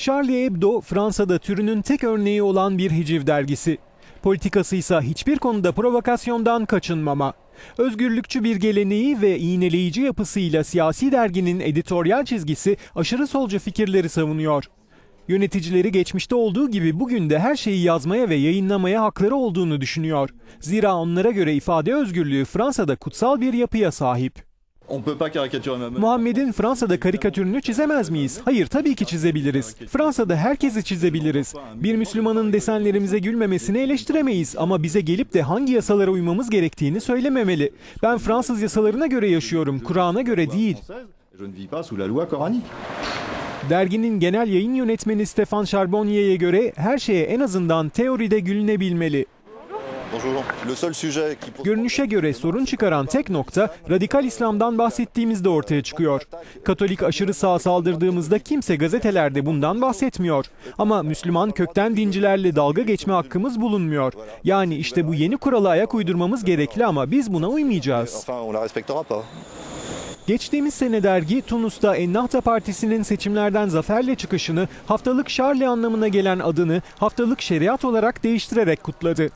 Charlie Hebdo Fransa'da türünün tek örneği olan bir hiciv dergisi. Politikası ise hiçbir konuda provokasyondan kaçınmama. Özgürlükçü bir geleneği ve iğneleyici yapısıyla siyasi derginin editoryal çizgisi aşırı solcu fikirleri savunuyor. Yöneticileri geçmişte olduğu gibi bugün de her şeyi yazmaya ve yayınlamaya hakları olduğunu düşünüyor. Zira onlara göre ifade özgürlüğü Fransa'da kutsal bir yapıya sahip. On peut pas caricaturer Mohamed. Muhammed'in Fransa'da karikatürünü çizemez miyiz? Hayır tabii ki çizebiliriz. Fransa'da herkesi çizebiliriz. Bir Müslümanın desenlerimize gülmemesini eleştiremeyiz ama bize gelip de hangi yasalara uymamız gerektiğini söylememeli. Ben Fransız yasalarına göre yaşıyorum, Kur'an'a göre değil. Derginin genel yayın yönetmeni Stefan Charbonnier'e göre her şeye en azından teoride gülünebilmeli. Görünüşe göre sorun çıkaran tek nokta radikal İslam'dan bahsettiğimizde ortaya çıkıyor. Katolik aşırı sağa saldırdığımızda kimse gazetelerde bundan bahsetmiyor. Ama Müslüman kökten dincilerle dalga geçme hakkımız bulunmuyor. Yani işte bu yeni kurala ayak uydurmamız gerekli ama biz buna uymayacağız. Geçtiğimiz sene dergi Tunus'ta Ennahda Partisi'nin seçimlerden zaferle çıkışını haftalık Charlie anlamına gelen adını haftalık şeriat olarak değiştirerek kutladı.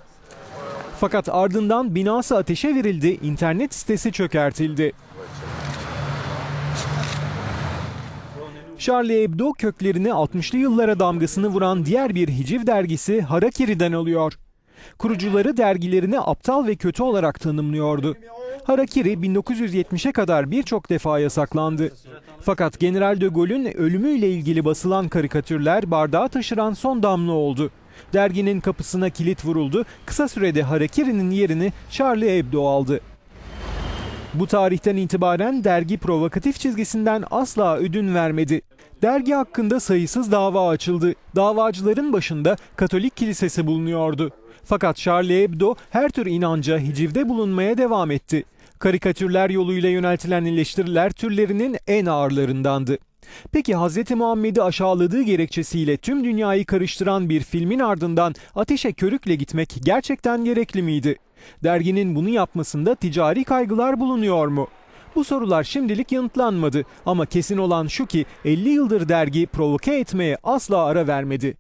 Fakat ardından binası ateşe verildi, internet sitesi çökertildi. Charlie Hebdo köklerini 60'lı yıllara damgasını vuran diğer bir hiciv dergisi Harakiri'den alıyor. Kurucuları dergilerini aptal ve kötü olarak tanımlıyordu. Harakiri 1970'e kadar birçok defa yasaklandı. Fakat General de Gaulle'ün ölümüyle ilgili basılan karikatürler bardağı taşıran son damla oldu. Derginin kapısına kilit vuruldu. Kısa sürede Harakiri'nin yerini Charlie Hebdo aldı. Bu tarihten itibaren dergi provokatif çizgisinden asla ödün vermedi. Dergi hakkında sayısız dava açıldı. Davacıların başında Katolik Kilisesi bulunuyordu. Fakat Charlie Hebdo her tür inanca hicivde bulunmaya devam etti. Karikatürler yoluyla yöneltilen eleştiriler türlerinin en ağırlarındandı. Peki Hz. Muhammed'i aşağıladığı gerekçesiyle tüm dünyayı karıştıran bir filmin ardından ateşe körükle gitmek gerçekten gerekli miydi? Derginin bunu yapmasında ticari kaygılar bulunuyor mu? Bu sorular şimdilik yanıtlanmadı ama kesin olan şu ki 50 yıldır dergi provoke etmeye asla ara vermedi.